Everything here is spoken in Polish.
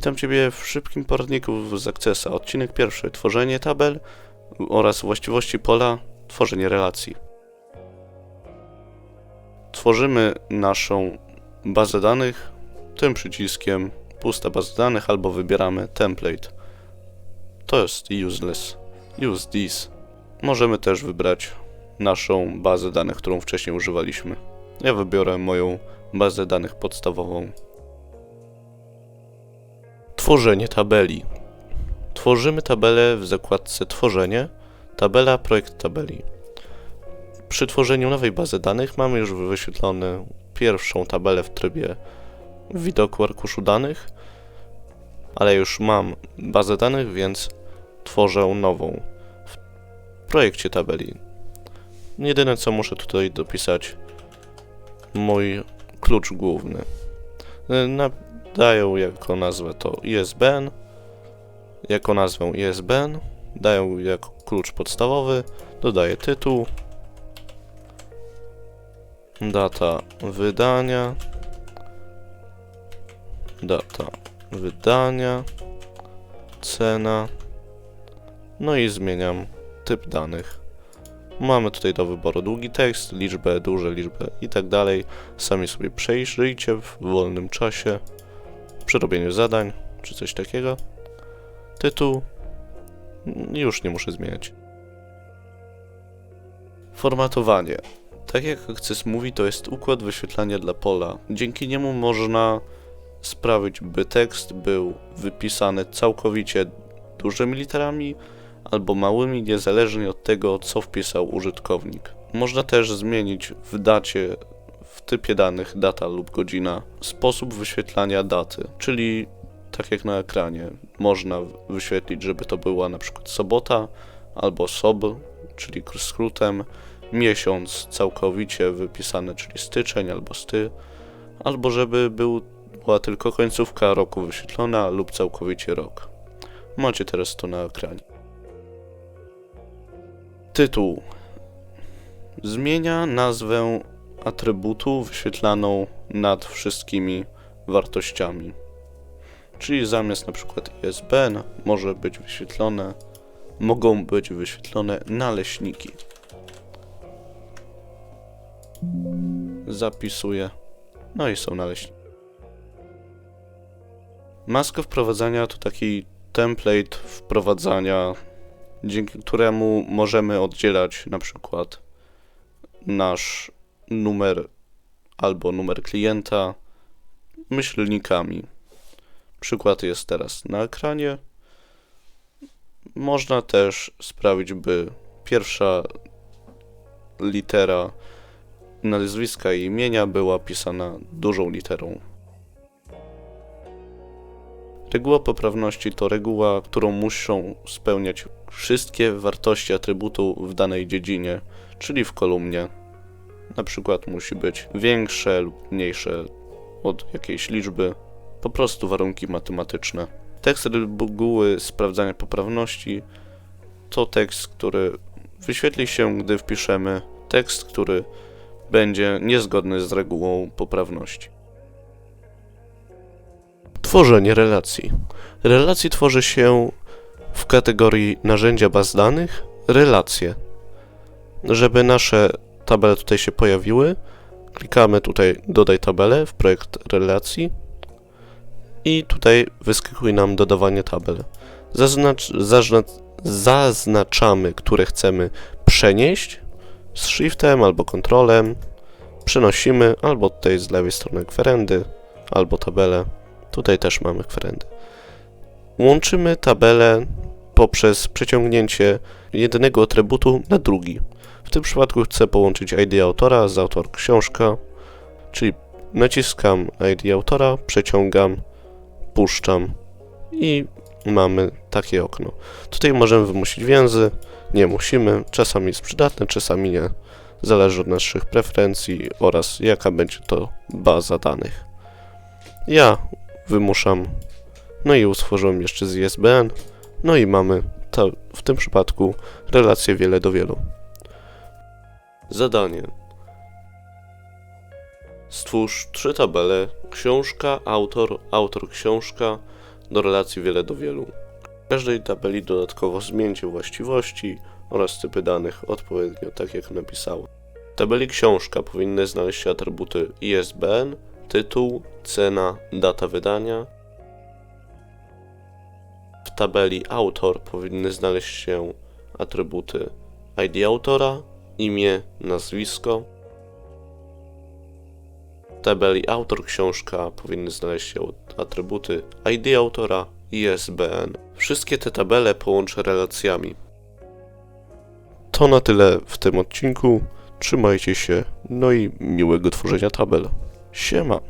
Witam Ciebie w szybkim poradniku z Accessa. Odcinek pierwszy. Tworzenie tabel oraz właściwości pola, tworzenie relacji. Tworzymy naszą bazę danych tym przyciskiem pusta baza danych albo wybieramy template. To jest useless. Use this. Możemy też wybrać naszą bazę danych, którą wcześniej używaliśmy. Ja wybiorę moją bazę danych podstawową. Tworzenie tabeli. Tworzymy tabelę w zakładce Tworzenie, tabela, projekt tabeli. Przy tworzeniu nowej bazy danych mamy już wyświetloną pierwszą tabelę w trybie widoku arkuszu danych, ale już mam bazę danych, więc tworzę nową w projekcie tabeli. Jedyne co muszę tutaj dopisać mój klucz główny. Na, dają jako nazwę to ISBN, jako nazwę ISBN, dają jako klucz podstawowy, dodaję tytuł, data wydania, data wydania, cena, no i zmieniam typ danych. Mamy tutaj do wyboru długi tekst, liczbę, duże liczbę i tak dalej. Sami sobie przejrzyjcie w wolnym czasie przy robieniu zadań czy coś takiego. Tytuł już nie muszę zmieniać. Formatowanie. Tak jak Access mówi, to jest układ wyświetlania dla pola. Dzięki niemu można sprawić, by tekst był wypisany całkowicie dużymi literami albo małymi, niezależnie od tego, co wpisał użytkownik. Można też zmienić w dacie, w typie danych data lub godzina, sposób wyświetlania daty, czyli tak jak na ekranie, można wyświetlić, żeby to była na przykład sobota albo sob, czyli skrótem, miesiąc całkowicie wypisane, czyli styczeń albo sty, albo żeby był, była tylko końcówka roku wyświetlona lub całkowicie rok. Macie teraz to na ekranie. Tytuł zmienia nazwę atrybutu wyświetlaną nad wszystkimi wartościami. Czyli zamiast na przykład ISBN może być wyświetlone, mogą być wyświetlone naleśniki. Zapisuję. No i są naleśniki. Maska wprowadzania to taki template wprowadzania, dzięki któremu możemy oddzielać na przykład nasz numer albo numer klienta myślnikami. Przykład jest teraz na ekranie. Można też sprawić, by pierwsza litera nazwiska i imienia była pisana dużą literą. Reguła poprawności to reguła, którą muszą spełniać wszystkie wartości atrybutu w danej dziedzinie, czyli w kolumnie. Na przykład musi być większe lub mniejsze od jakiejś liczby, po prostu warunki matematyczne. Tekst reguły sprawdzania poprawności to tekst, który wyświetli się, gdy wpiszemy tekst, który będzie niezgodny z regułą poprawności. Tworzenie relacji. Relacji tworzy się w kategorii narzędzia baz danych relacje. Żeby nasze tabele tutaj się pojawiły, klikamy tutaj dodaj tabelę w projekt relacji i tutaj wyskakuje nam dodawanie tabel. Zaznacz, zaznacz, zaznaczamy, które chcemy przenieść z shiftem albo kontrolem, przenosimy albo tutaj z lewej strony kwerendy, albo tabelę. Tutaj też mamy kwerendy. Łączymy tabelę poprzez przeciągnięcie jednego atrybutu na drugi. W tym przypadku chcę połączyć ID autora z autor książka, czyli naciskam ID autora, przeciągam, puszczam i mamy takie okno. Tutaj możemy wymusić więzy, nie musimy, czasami jest przydatne, czasami nie. Zależy od naszych preferencji oraz jaka będzie to baza danych. Ja wymuszam, no i utworzyłem jeszcze z ISBN, no i mamy to, w tym przypadku relację wiele do wielu. Zadanie. Stwórz trzy tabele książka, autor, autor książka, do relacji wiele do wielu. W każdej tabeli dodatkowo zmieńcie właściwości oraz typy danych odpowiednio tak jak napisałem. W tabeli książka powinny znaleźć się atrybuty ISBN, tytuł, cena, data wydania. W tabeli autor powinny znaleźć się atrybuty ID autora, imię, nazwisko. W tabeli autor książka powinny znaleźć się atrybuty ID autora ISBN. Wszystkie te tabele połączę relacjami. To na tyle w tym odcinku. Trzymajcie się, no i miłego tworzenia tabel. Siema.